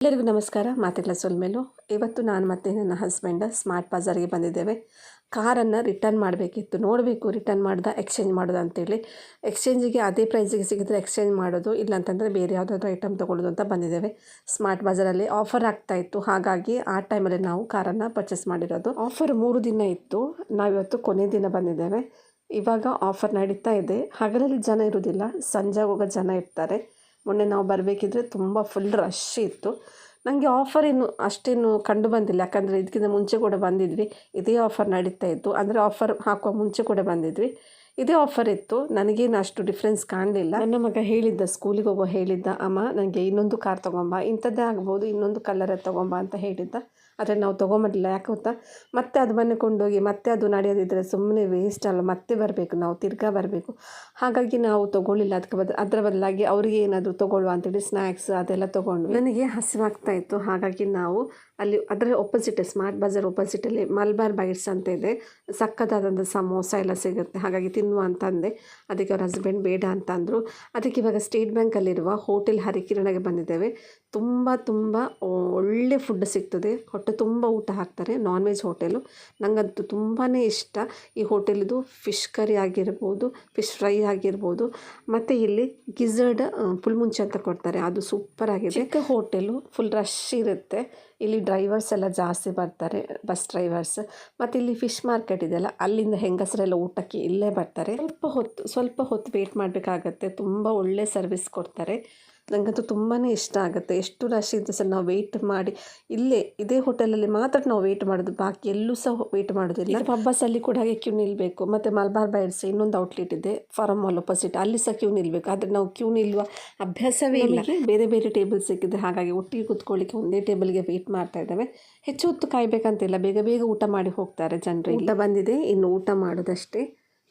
ಎಲ್ಲರಿಗೂ ನಮಸ್ಕಾರ. ಮಾತುಗಳ ಸೊಲ್ಮೇಲು ಇವತ್ತು ನಾನು ಮತ್ತು ನನ್ನ ಹಸ್ಬೆಂಡ್ ಸ್ಮಾರ್ಟ್ ಬಜಾರ್ಗೆ ಬಂದಿದ್ದೇವೆ. ಕಾರನ್ನು ರಿಟರ್ನ್ ಮಾಡಬೇಕಿತ್ತು. ನೋಡಬೇಕು ರಿಟರ್ನ್ ಮಾಡ್ದ ಎಕ್ಸ್ಚೇಂಜ್ ಮಾಡೋದು ಅಂತೇಳಿ. ಎಕ್ಸ್ಚೇಂಜಿಗೆ ಅದೇ ಪ್ರೈಸಿಗೆ ಸಿಗಿದ್ರೆ ಎಕ್ಸ್ಚೇಂಜ್ ಮಾಡೋದು ಇಲ್ಲಾಂತಂದರೆ ಬೇರೆ ಯಾವುದಾದ್ರೂ ಐಟಮ್ ತೊಗೊಳ್ಳೋದು ಅಂತ ಬಂದಿದ್ದೇವೆ. ಸ್ಮಾರ್ಟ್ ಬಜಾರಲ್ಲಿ ಆಫರ್ ಆಗ್ತಾ ಇತ್ತು. ಹಾಗಾಗಿ ಆ ಟೈಮಲ್ಲಿ ನಾವು ಕಾರನ್ನು ಪರ್ಚೇಸ್ ಮಾಡಿರೋದು. ಆಫರ್ ಮೂರು ದಿನ ಇತ್ತು. ನಾವಿವತ್ತು ಕೊನೆ ದಿನ ಬಂದಿದ್ದೇವೆ. ಇವಾಗ ಆಫರ್ ನಡೀತಾ ಇದೆ. ಹಗಲಲ್ಲಿ ಜನ ಇರೋದಿಲ್ಲ. ಸಂಜೆ ಹೋಗೋ ಜನ ಇರ್ತಾರೆ. ಮೊನ್ನೆ ನಾವು ಬರಬೇಕಿದ್ರೆ ತುಂಬ ಫುಲ್ ರಶ್ ಇತ್ತು. ನನಗೆ ಆಫರ್ ಏನು ಅಷ್ಟೇನು ಕಂಡು ಬಂದಿಲ್ಲ. ಯಾಕಂದರೆ ಇದಕ್ಕಿಂತ ಮುಂಚೆ ಕೂಡ ಬಂದಿದ್ವಿ. ಇದೇ ಆಫರ್ ನಡೀತಾ ಇತ್ತು. ಅಂದರೆ ಆಫರ್ ಹಾಕುವ ಮುಂಚೆ ಕೂಡ ಬಂದಿದ್ವಿ. ಇದೇ ಆಫರ್ ಇತ್ತು. ನನಗೇನು ಅಷ್ಟು ಡಿಫ್ರೆನ್ಸ್ ಕಾಣಲಿಲ್ಲ. ನನ್ನ ಮಗ ಹೇಳಿದ್ದ ಸ್ಕೂಲಿಗೆ ಹೋಗೋ ಹೇಳಿದ್ದ, ಅಮ್ಮ ನನಗೆ ಇನ್ನೊಂದು ಕಾರ್ ತೊಗೊಂಬ. ಇಂಥದ್ದೇ ಆಗ್ಬೋದು, ಇನ್ನೊಂದು ಕಲರೇ ತೊಗೊಂಬ ಅಂತ ಹೇಳಿದ್ದ. ಆದರೆ ನಾವು ತೊಗೊಂಬರಲಿಲ್ಲ. ಯಾಕೆ ಗೊತ್ತಾ? ಮತ್ತೆ ಅದು ಮನೆ ಕೊಂಡೋಗಿ ಮತ್ತೆ ಅದು ನಡೆಯೋದಿದ್ರೆ ಸುಮ್ಮನೆ ವೇಸ್ಟ್ ಅಲ್ಲ. ಮತ್ತೆ ಬರಬೇಕು, ನಾವು ತಿರ್ಗಾ ಬರಬೇಕು. ಹಾಗಾಗಿ ನಾವು ತೊಗೊಳ್ಳಿಲ್ಲ. ಅದಕ್ಕೆ ಬದ, ಅದರ ಬದಲಾಗಿ ಅವರಿಗೆ ಏನಾದರೂ ತೊಗೊಳ್ಳುವ ಅಂತೇಳಿ ಸ್ನ್ಯಾಕ್ಸ್ ಅದೆಲ್ಲ ತೊಗೊಂಡು ನನಗೆ ಹಸಿವಾಗ್ತಾ ಇತ್ತು. ಹಾಗಾಗಿ ನಾವು ಅಲ್ಲಿ ಅದರ ಒಪೋಸಿಟ್ ಸ್ಮಾರ್ಟ್ ಬಜಾರ್ ಒಪೋಸಿಟಲ್ಲಿ ಮಲ್ಬಾರ್ ಬೈಟ್ಸ್ ಅಂತ ಇದೆ. ಸಕ್ಕತ್ತಾದಂಥ ಸಮೋಸ ಎಲ್ಲ ಸಿಗುತ್ತೆ. ಹಾಗಾಗಿ ತಿನ್ನುವ ಅಂತಂದೆ. ಅದಕ್ಕೆ ಅವ್ರ ಹಸ್ಬೆಂಡ್ ಬೇಡ ಅಂತ ಅಂದರು ಅದಕ್ಕೆ ಇವಾಗ ಸ್ಟೇಟ್ ಬ್ಯಾಂಕಲ್ಲಿರುವ ಹೋಟೆಲ್ ಹರಿಕಿರಣಗೆ ಬಂದಿದ್ದೇವೆ. ತುಂಬ ತುಂಬ ಒಳ್ಳೆ ಫುಡ್ ಸಿಗ್ತದೆ. ಹೊಟ್ಟೆ ತುಂಬ ಊಟ ಹಾಕ್ತಾರೆ ನಾನ್ ವೆಜ್ ಹೋಟೆಲು. ನನಗಂತೂ ತುಂಬಾ ಇಷ್ಟ. ಈ ಹೋಟೆಲಿದು ಫಿಶ್ ಕರಿ ಆಗಿರ್ಬೋದು, ಫಿಶ್ ಫ್ರೈ ಆಗಿರ್ಬೋದು, ಮತ್ತು ಇಲ್ಲಿ ಗಿಝರ್ಡ್ ಪುಲ್ಮುಂಚಿ ಅಂತ ಕೊಡ್ತಾರೆ. ಅದು ಸೂಪರ್ ಆಗಿದೆ. ಚಿಕ್ಕ ಹೋಟೆಲು ಫುಲ್ ರಶ್ ಇರುತ್ತೆ. ಇಲ್ಲಿ ಡ್ರೈವರ್ಸ್ ಎಲ್ಲ ಜಾಸ್ತಿ ಬರ್ತಾರೆ ಬಸ್ ಡ್ರೈವರ್ಸ್ ಮತ್ತು ಇಲ್ಲಿ ಫಿಶ್ ಮಾರ್ಕೆಟ್ ಇದೆಯಲ್ಲ ಅಲ್ಲಿಂದ ಹೆಂಗಸರೆಲ್ಲ ಊಟಕ್ಕೆ ಇಲ್ಲೇ ಬರ್ತಾರೆ. ಸ್ವಲ್ಪ ಹೊತ್ತು ಸ್ವಲ್ಪ ಹೊತ್ತು ವೇಟ್ ಮಾಡಬೇಕಾಗತ್ತೆ. ತುಂಬ ಒಳ್ಳೆ ಸರ್ವಿಸ್ ಕೊಡ್ತಾರೆ. ನನಗಂತೂ ತುಂಬಾ ಇಷ್ಟ ಆಗುತ್ತೆ. ಎಷ್ಟು ರಶ್ ಇದ್ದು ಸಹ ನಾವು ವೆಯ್ಟ್ ಮಾಡಿ ಇಲ್ಲೇ ಇದೇ ಹೋಟೆಲಲ್ಲಿ ಮಾತ್ರ ನಾವು ವೆಯ್ಟ್ ಮಾಡೋದು ಬಾಕಿ ಎಲ್ಲೂ ಸಹ ವೆಯ್ಟ್ ಮಾಡೋದಿಲ್ಲ. ಪಬ್ಬಸಲ್ಲಿ ಕೂಡ ಹಾಗೆ ಕ್ಯೂ ನಿಲ್ಲಬೇಕು ಮತ್ತು ಮಲ್ಬಾರ್ ಬೈಡ್ಸ್ ಇನ್ನೊಂದು ಔಟ್ಲೆಟ್ ಇದೆ ಫಾರಮ್ ಮಾಲ್ ಅಪೋಸಿಟ್ ಅಲ್ಲಿ ಸಹ ಕ್ಯೂ ನಿಲ್ಲಬೇಕು ಆದರೆ ನಾವು ಕ್ಯೂ ನಿಲ್ಲುವ ಅಭ್ಯಾಸವೇ ಇಲ್ಲ. ಬೇರೆ ಬೇರೆ ಟೇಬಲ್ ಸಿಕ್ಕಿದೆ ಹಾಗಾಗಿ ಒಟ್ಟಿಗೆ ಕೂತ್ಕೊಳ್ಳಿಕ್ಕೆ ಒಂದೇ ಟೇಬಲ್ಗೆ ವೆಯ್ಟ್ ಮಾಡ್ತಾ ಇದ್ದಾವೆ. ಹೆಚ್ಚು ಹೊತ್ತು ಕಾಯಬೇಕಂತಿಲ್ಲ. ಬೇಗ ಬೇಗ ಊಟ ಮಾಡಿ ಹೋಗ್ತಾರೆ ಜನರು ಊಟ ಬಂದಿದೆ. ಇನ್ನು ಊಟ ಮಾಡೋದಷ್ಟೇ.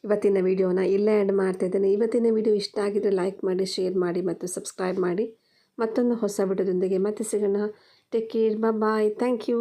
ಇವತ್ತಿನ ವಿಡಿಯೋನ ಇಲ್ಲೇ ಆ್ಯಡ್ ಮಾಡ್ತಾಯಿದ್ದೇನೆ ಇವತ್ತಿನ ವಿಡಿಯೋ ಇಷ್ಟ ಆಗಿದರೆ ಲೈಕ್ ಮಾಡಿ ಶೇರ್ ಮಾಡಿ ಮತ್ತು ಸಬ್ಸ್ಕ್ರೈಬ್ ಮಾಡಿ. ಮತ್ತೊಂದು ಹೊಸ ವಿಡಿಯೋದೊಂದಿಗೆ ಮತ್ತೆ ಸಿಗೋಣ. Take care bye thank you